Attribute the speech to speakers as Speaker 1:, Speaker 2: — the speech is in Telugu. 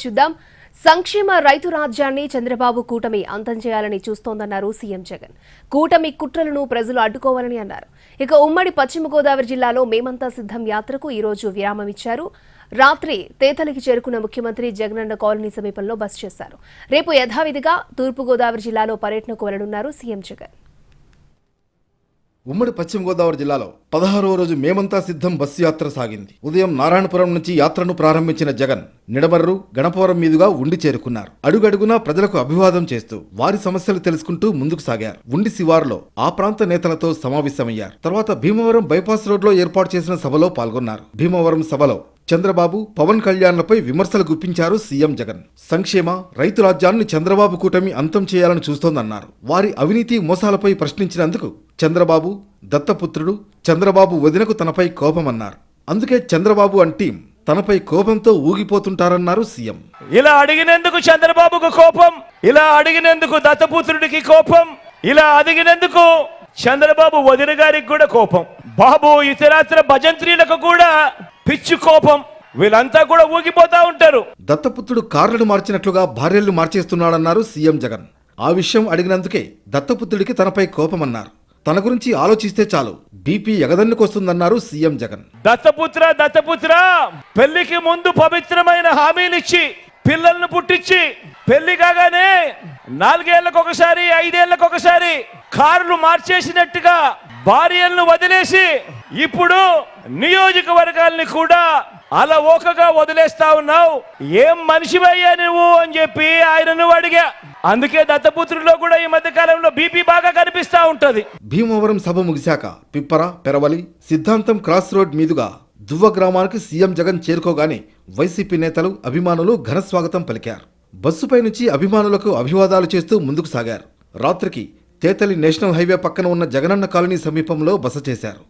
Speaker 1: చూద్దాం. సంక్షేమ రైతు రాజ్యాన్ని చంద్రబాబు కూటమి అంతం చేయాలని చూస్తోందన్నారు సీఎం జగన్. కూటమి కుట్రలను ప్రజలు అడ్డుకోవాలని అన్నారు. ఇక ఉమ్మడి పశ్చిమ గోదావరి జిల్లాలో మేమంతా సిద్ధం యాత్రకు ఈ రోజు విరామం ఇచ్చారు రాత్రి తేతలికి చేరుకున్న ముఖ్యమంత్రి జగనన్న కాలనీ సమీపంలో బస చేశారు. రేపు యథావిధిగా తూర్పు గోదావరి జిల్లాలో పర్యటనకు వెళ్ళనున్నారు సీఎం జగన్.
Speaker 2: ఉమ్మడి పశ్చిమ గోదావరి జిల్లాలో పదహారవ రోజు మేమంతా సిద్ధం బస్సు యాత్ర సాగింది. ఉదయం నారాయణపురం నుంచి యాత్రను ప్రారంభించిన జగన్ నిడమర్రు గణపవరం మీదుగా ఉండి చేరుకున్నారు. అడుగడుగునా ప్రజలకు అభివాదం చేస్తూ వారి సమస్యలు తెలుసుకుంటూ ముందుకు సాగారు. ఉండి శివారులో ఆ ప్రాంత నేతలతో సమావేశమయ్యారు. తర్వాత భీమవరం బైపాస్ రోడ్లో ఏర్పాటు చేసిన సభలో పాల్గొన్నారు. భీమవరం సభలో చంద్రబాబు పవన్ కళ్యాణ్లపై విమర్శలు గుప్పించారు సీఎం జగన్. సంక్షేమ రైతు రాజ్యాన్ని చంద్రబాబు కూటమి అంతం చేయాలని చూస్తోందన్నారు. వారి అవినీతి మోసాలపై ప్రశ్నించినందుకు చంద్రబాబు దత్తపుత్రుడు చంద్రబాబు వదినకు తనపై కోపమన్నారు. అందుకే చంద్రబాబు అండ్ టీం తనపై కోపంతో ఊగిపోతుంటారన్నారు సీఎం.
Speaker 3: ఇలా అడిగినందుకు చంద్రబాబుకు కోపం ఇలా అడిగినందుకు దత్తపుత్రుడికి కోపం ఇలా అడిగినందుకు చంద్రబాబు వదిన గారికి కూడా కోపం. బాబు ఇతరాత్ర భజంత్రీలకు కూడా పిచ్చి కోపం. వీళ్ళంతా కూడా ఊగిపోతా ఉంటారు.
Speaker 2: దత్తపుత్రుడు కార్లను మార్చినట్లుగా భార్యలు మార్చేస్తున్నాడన్నారు సీఎం జగన్. ఆ విషయం అడిగినందుకే దత్తపుత్రుడికి తనపై కోపమన్నారు. తన గురించి ఆలోచిస్తే చాలు. బీపీ ఎగదన్నుకొస్తుందన్నారు సీఎం జగన్.
Speaker 3: దత్తపుత్ర దత్తపుత్ర! పెళ్ళికి ముందు పవిత్రమైన హామీలిచ్చి పిల్లల్ని పుట్టించి పెళ్ళి కాగానే నాలుగేళ్ళకు ఒకసారి ఐదేళ్ళకు ఒకసారి కార్లు మార్చేసినట్టుగా భార్యలను వదిలేసి ఇప్పుడు నియోజకవర్గాల్ని కూడా అలా ఓకగా వదిలేస్తా ఉన్నావు. ఏం మనిషివయ్యా నువ్వు అని చెప్పి ఆయనను అడిగా. అందుకే దత్తపుత్రుల్లో కూడా ఈ మధ్య కాలంలో బీపీ బాగా ఉంటది
Speaker 2: భీమవరం సభ ముగిశాక పిప్పర పెరవలి సిద్ధాంతం క్రాస్ రోడ్ మీదుగా దువ్వ గ్రామానికి సీఎం జగన్ చేరుకోగానే వైసీపీ నేతలు అభిమానులు ఘన స్వాగతం పలికారు. బస్సుపై నుంచి అభిమానులకు అభివాదాలు చేస్తూ ముందుకు సాగారు. రాత్రికి తేతలి నేషనల్ హైవే పక్కన ఉన్న జగనన్న కాలనీ సమీపంలో బస చేశారు.